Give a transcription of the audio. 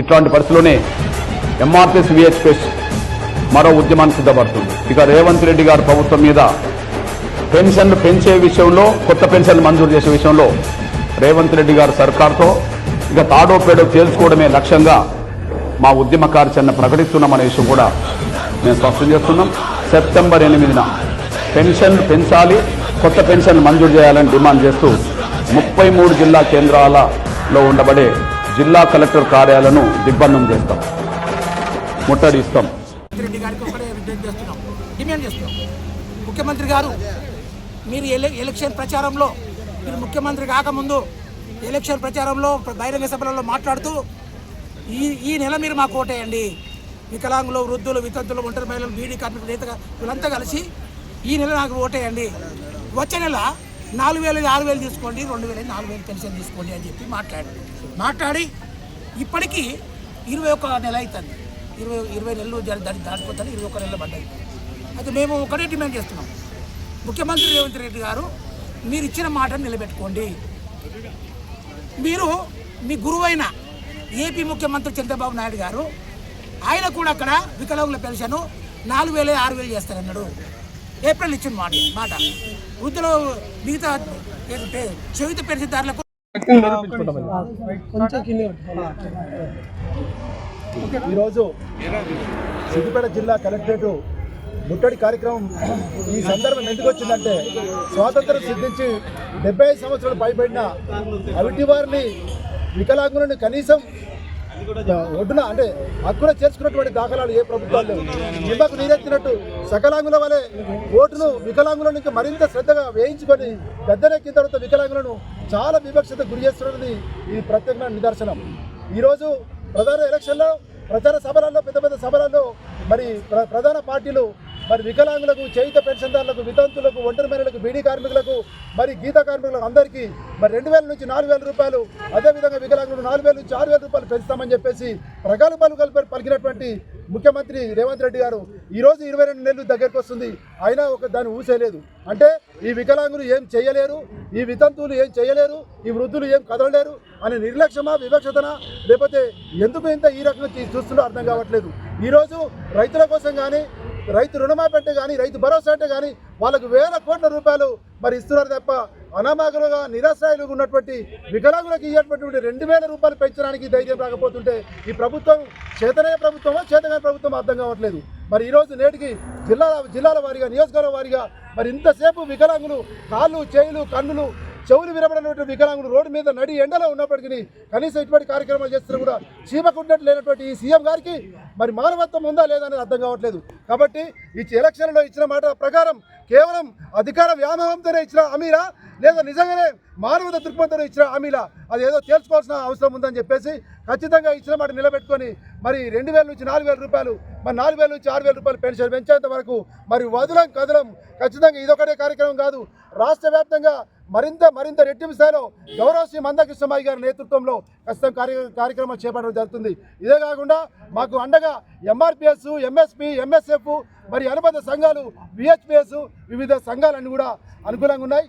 ఇట్లాంటి పరిస్థితుల్లోనే ఎంఆర్పిఎస్ విహెచ్పిఎస్ మరో ఉద్యమాన్ని సిద్ధపడుతుంది. ఇక రేవంత్ రెడ్డి గారి ప్రభుత్వం మీద పెన్షన్లు పెంచే విషయంలో కొత్త పెన్షన్లు మంజూరు చేసే విషయంలో రేవంత్ రెడ్డి గారి సర్కార్తో ఇక తాడో పేడో తేల్చుకోవడమే లక్ష్యంగా మా ఉద్యమ కార్యాచరణ ప్రకటిస్తున్నామనే విషయం కూడా మేము స్పష్టం చేస్తున్నాం. సెప్టెంబర్ ఎనిమిదిన పెన్షన్లు పెంచాలి కొత్త పెన్షన్లు మంజూరు చేయాలని డిమాండ్ చేస్తూ ముప్పై మూడు జిల్లా కేంద్రాలలో ఉండబడే జిల్లా కలెక్టర్ కార్యాలను దిగ్బంధం చేస్తాం. ముట్టడిస్తాం రెడ్డి గారికి ఒకటే చేస్తున్నాం. చేస్తున్నాం. ముఖ్యమంత్రి గారు మీరు ఎలక్షన్ ప్రచారంలో మీరు ముఖ్యమంత్రి కాకముందు ఎలక్షన్ ప్రచారంలో బహిరంగ సభలలో మాట్లాడుతూ ఈ ఈ నెల మీరు మాకు ఓటేయండి. వికలాంగులు వృద్ధులు వితంతులు ఒంటరి మహిళలు బీడీ కార్మికులు నేత వీళ్ళంతా కలిసి ఈ నెల నాకు ఓటేయండి. వచ్చే నెల నాలుగు వేలు ఆరు వేలు తీసుకోండి రెండు వేలు నాలుగు వేలు పెన్షన్ తీసుకోండి అని చెప్పి మాట్లాడి మాట్లాడి ఇప్పటికీ ఇరవై ఒక్క నెల అవుతుంది. ఇరవై ఇరవై నెలలు జరి దాటిపోతుంది ఇరవై ఒక్క నెలలు పడ్డాయి. అయితే మేము ఒకటే డిమాండ్ చేస్తున్నాం. ముఖ్యమంత్రి రేవంత్ రెడ్డి గారు మీరు ఇచ్చిన మాటను నిలబెట్టుకోండి. మీరు మీ గురువైన ఏపీ ముఖ్యమంత్రి చంద్రబాబు నాయుడు గారు ఆయన కూడా అక్కడ వికలాంగుల పెన్షన్ నాలుగు వేలు ఆరు వేలు చేస్తారన్నాడు. ఏప్రిల్ ఇచ్చిన మాట మాట. వృద్ధులు మిగతా చెవిత పెన్షన్దారులకు ఈరోజు సిద్దిపేట జిల్లా కలెక్టరేట్ ముట్టడి కార్యక్రమం ఈ సందర్భం ఎందుకు వచ్చిందంటే స్వాతంత్రం సిద్ధించి డెబ్బై ఐదు సంవత్సరాలు పైబడిన అవిటి వారిని వికలాంగులను కనీసం ఒడ్డున అంటే హక్కున చేర్చుకున్నటువంటి దాఖలాలు ఏ ప్రభుత్వాలు లేవు. నిమ్మకు నీరెత్తినట్టు సకలాంగుల వలె ఓటును వికలాంగుల నుంచి మరింత శ్రద్ధగా వేయించుకొని పెద్దనెక్కిన తర్వాత వికలాంగులను చాలా వివక్షత గురి చేస్తున్నది ఇది ప్రత్యేకమైన నిదర్శనం. ఈరోజు ప్రధాన ఎలక్షన్లో ప్రచార సభలలో పెద్ద పెద్ద సభలలో మరి ప్ర- ప్రధాన పార్టీలు మరి వికలాంగులకు చేయిత పెన్షన్దారులకు వితంతులకు ఒంటరి మహిళలకు బీడీ కార్మికులకు మరి గీత కార్మికులకు అందరికీ మరి రెండు వేల నుంచి నాలుగు వేల రూపాయలు అదేవిధంగా వికలాంగులకు నాలుగు వేల నుంచి ఆరు వేల రూపాయలు పెంచుతామని చెప్పేసి ప్రగల్భాలు కలిపి పలికినటువంటి ముఖ్యమంత్రి రేవంత్ రెడ్డి గారు ఈరోజు ఇరవై రెండు నెలలు దగ్గరకు వస్తుంది. అయినా ఒక దాన్ని ఊసేయలేదు అంటే ఈ వికలాంగులు ఏం చేయలేరు ఈ వితంతువులు ఏం చేయలేరు ఈ వృద్ధులు ఏం కదలలేరు అనే నిర్లక్ష్యమా వివక్షతనా? లేకపోతే ఎందుకు ఇంత ఈ రకంగా చూస్తున్నా అర్థం కావట్లేదు. ఈరోజు రైతుల కోసం కానీ రైతు రుణమాఫీ అంటే కానీ రైతు భరోసా అంటే కానీ వాళ్ళకు వేల కోట్ల రూపాయలు మరి ఇస్తున్నారు తప్ప అనామకులుగా నిరాశ్రాయులు ఉన్నటువంటి వికలాంగులకు ఇవ్వటువంటి రెండు వేల రూపాయలు పెంచడానికి ధైర్యం రాకపోతుంటే ఈ ప్రభుత్వం చేతనయ్య ప్రభుత్వమా చేతనే ప్రభుత్వం అర్థం కావట్లేదు. మరి ఈరోజు నేటికి జిల్లాల జిల్లాల వారీగా నియోజకవర్గ వారీగా మరి ఇంతసేపు వికలాంగులు కాళ్ళు చేయులు కన్నులు చెవులు వినబడినటువంటి వికలాంగులు రోడ్డు మీద నడి ఎండలో ఉన్నప్పటికీ కనీసం ఇటువంటి కార్యక్రమాలు చేస్తున్నా కూడా చీమకుండట్లు లేనటువంటి ఈ సీఎం గారికి మరి మానవత్వం ఉందా లేదా అనేది అర్థం కావట్లేదు. కాబట్టి ఈ ఎలక్షన్లో ఇచ్చిన మాట ప్రకారం కేవలం అధికార వ్యామోహంతోనే ఇచ్చిన అమీరా లేదా నిజంగానే మానవత దృక్పథంతో ఇచ్చిన హామీలా అది ఏదో తేల్చుకోవాల్సిన అవసరం ఉందని చెప్పేసి ఖచ్చితంగా ఇచ్చిన మాట నిలబెట్టుకొని మరి రెండు వేల నుంచి నాలుగు వేల రూపాయలు మరి నాలుగు వేల నుంచి ఆరు వేల రూపాయలు పెన్షన్ పెంచేంత వరకు మరి వదులం కదలం ఖచ్చితంగా ఇదొకటే కార్యక్రమం కాదు. రాష్ట్ర వ్యాప్తంగా మరింత మరింత రెట్టింపు స్థాయిలో గౌరవశ్రీ మందకృష్ణమాయి గారి నేతృత్వంలో ప్రస్తుతం కార్య కార్యక్రమం చేపట్టడం జరుగుతుంది. ఇదే కాకుండా మాకు అండగా ఎంఆర్పిఎస్ ఎంఎస్పి ఎంఎస్ఎఫ్ మరి అనుబంధ సంఘాలు విహెచ్పిఎస్ వివిధ సంఘాలన్నీ కూడా అనుకూలంగా ఉన్నాయి.